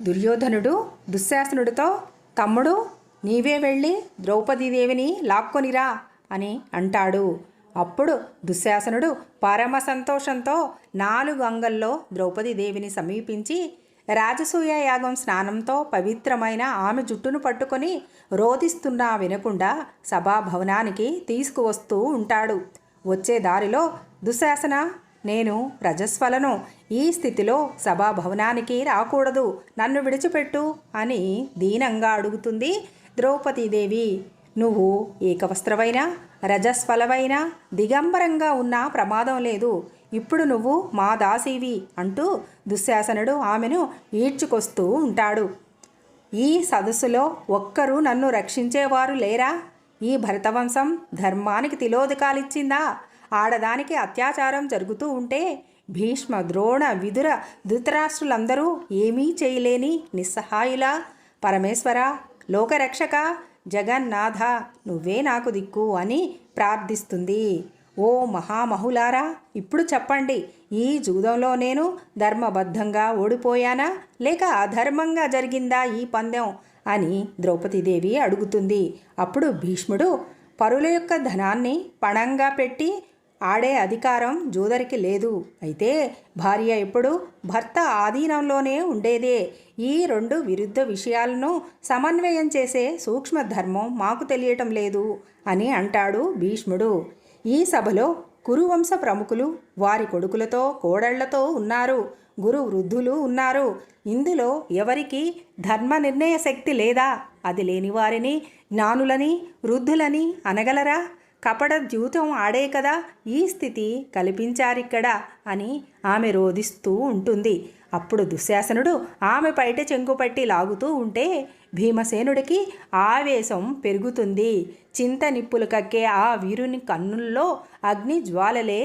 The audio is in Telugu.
దుర్యోధనుడు దుశ్శాసనుడితో తమ్ముడు నీవే వెళ్ళి ద్రౌపదీదేవిని లాక్కొనిరా అని అంటాడు. అప్పుడు దుశ్శాసనుడు పరమ సంతోషంతో నాలుగు అంగల్లో ద్రౌపదీదేవిని సమీపించి రాజసూయ యాగం స్నానంతో పవిత్రమైన ఆమె జుట్టును పట్టుకొని రోధిస్తున్నా వినకుండా సభాభవనానికి తీసుకువస్తూ ఉంటాడు. వచ్చే దారిలో దుశ్శాసన నేను ప్రజస్వలను ఈ స్థితిలో సభాభవనానికి రాకూడదు. నన్ను విడిచిపెట్టు అని దీనంగా అడుగుతుంది ద్రౌపదీదేవి. నువ్వు ఏకవస్త్రవైనా రజస్వలవైనా దిగంబరంగా ఉన్నా ప్రమాదం లేదు. ఇప్పుడు నువ్వు మా దాసీవి అంటూ దుశ్శాసనుడు ఆమెను ఈడ్చుకొస్తూ ఉంటాడు. ఈ సదస్సులో ఒక్కరూ నన్ను రక్షించేవారు లేరా? ఈ భరతవంశం ధర్మానికి తిలోదకాలిచ్చిందా ఆడదానికి అత్యాచారం జరుగుతూ ఉంటే భీష్మ ద్రోణ విదుర ధృతరాష్ట్రులందరూ ఏమీ చేయలేని నిస్సహాయుల. పరమేశ్వర లోకరక్షక జగన్నాథ నువ్వే నాకు దిక్కు అని ప్రార్థిస్తుంది. ఓ మహామహులారా ఇప్పుడు చెప్పండి ఈ జూదంలో నేను ధర్మబద్ధంగా ఓడిపోయానా? లేక అధర్మంగా జరిగిందా ఈ పందెం? అని ద్రౌపదీదేవి అడుగుతుంది. అప్పుడు భీష్ముడు పరుల యొక్క ధనాన్ని పణంగా పెట్టి ఆడే అధికారం జూదరికి లేదు. అయితే భార్య ఎప్పుడు భర్త ఆధీనంలోనే ఉండేదే. ఈ రెండు విరుద్ధ విషయాలను సమన్వయం చేసే సూక్ష్మ ధర్మం మాకు తెలియటం లేదు అని అంటాడు భీష్ముడు. ఈ సభలో కురువంశ ప్రముఖులు వారి కొడుకులతో కోడళ్ళతో ఉన్నారు. గురు వృద్ధులు ఉన్నారు. ఇందులో ఎవరికి ధర్మ నిర్ణయ శక్తి లేదా అది లేని వారిని జ్ఞానులని వృద్ధులని అనగలరా? కపట జీవితం ఆడే కదా ఈ స్థితి కల్పించారిక్కడ అని ఆమె రోధిస్తూ ఉంటుంది. అప్పుడు దుశ్శాసనుడు ఆమె పైట చెంగుపట్టి లాగుతూ ఉంటే భీమసేనుడికి ఆవేశం పెరుగుతుంది. చింత నిప్పులు కక్కే ఆ వీరుని కన్నుల్లో అగ్ని జ్వాలలే